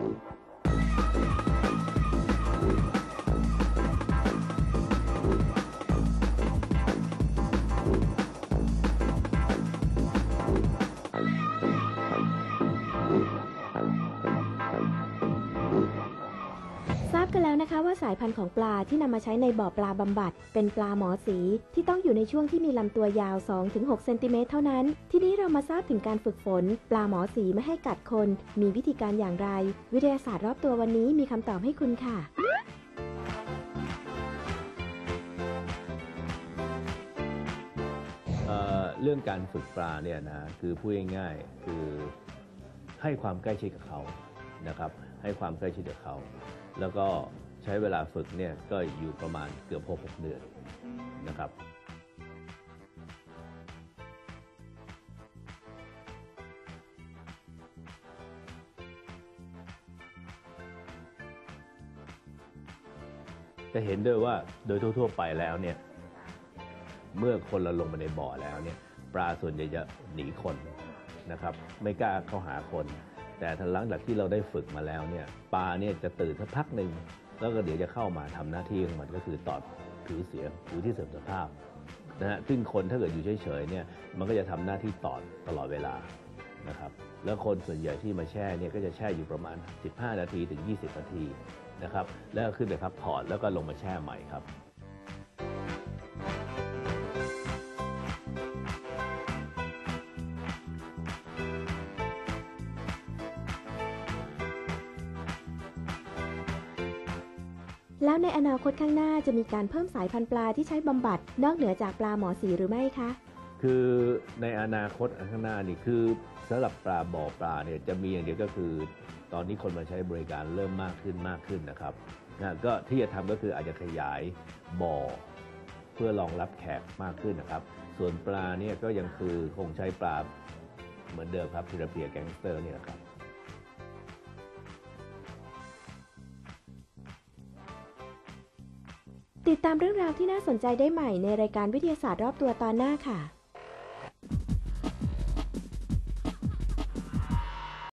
ทร กันแล้วนะคะว่าสายพันธุ์ของปลาที่นำมาใช้ในบ่อปลาบำบัด เป็นปลาหมอสีที่ต้องอยู่ในช่วงที่มีลำตัวยาว 2-6 เซนติเมตรเท่านั้น ทีนี้เรามาทราบถึงการฝึกฝน ปลาหมอสีไม่ให้กัดคน มีวิธีการอย่างไร วิทยาศาสตร์รอบตัววันนี้มีคำตอบให้คุณค่ะเเรื่องการฝึกปลาเนี่ยนะคือพูดง่ายๆคือให้ความใกล้ชิดกับเขานะครับ ให้ความใกล้ชิดกับเขา แล้วก็ใช้เวลาฝึกเนี่ยก็อยู่ประมาณเกือบ6 6เดือนนะครับจะเห็นด้วยว่าโดยทั่ว ๆ ไปแล้วเนี่ย เมื่อคนเราลงมาในบ่อแล้วเนี่ย ปลาส่วนใหญ่จะหนีคนนะครับ ไม่กล้าเข้าหาคน แต่หลังจากที่เราได้ฝึกมาแล้วเนี่ยปลาเนี่ยจะตื่นสักพักหนึ่งแล้วก็เดี๋ยวจะเข้ามาทำหน้าที่ของมันก็คือตอดผิวเสียผิวที่เสื่อมสภาพนะฮะซึ่งคนถ้าเกิดอยู่เฉยๆเนี่ยมันก็จะทำหน้าที่ตอดตลอดเวลานะครับแล้วคนส่วนใหญ่ที่มาแช่เนี่ยก็จะแช่อยู่ประมาณ 15 นาทีถึง 20 นาทีนะครับแล้วขึ้นไปพักผ่อนแล้วก็ลงมาแช่ใหม่ครับ แล้วในอนาคตข้างหน้าจะมีการเพิ่มสายพันธุ์ปลาที่ใช้บำบัด นอกเหนือจากปลาหมอสีหรือไม่คะ คือในอนาคตข้างหน้านี่คือสำหรับปลาบ่อปลาเนี่ยจะมีอย่างเดียวก็คือ ตอนนี้คนมาใช้บริการเริ่มมากขึ้นมากขึ้นนะครับนะก็ที่จะทำก็คืออาจจะขยายบ่อ เพื่อรองรับแขกมากขึ้นนะครับ ส่วนปลาเนี่ยก็ยังคือคงใช้ปลาเหมือนเดิมครับพิราเปียแกงสเตอร์นี่ยนะครับ ติดตามเรื่องราวที่น่าสนใจได้ใหม่ในรายการวิทยาศาสตร์รอบตัวตอนหน้าค่ะ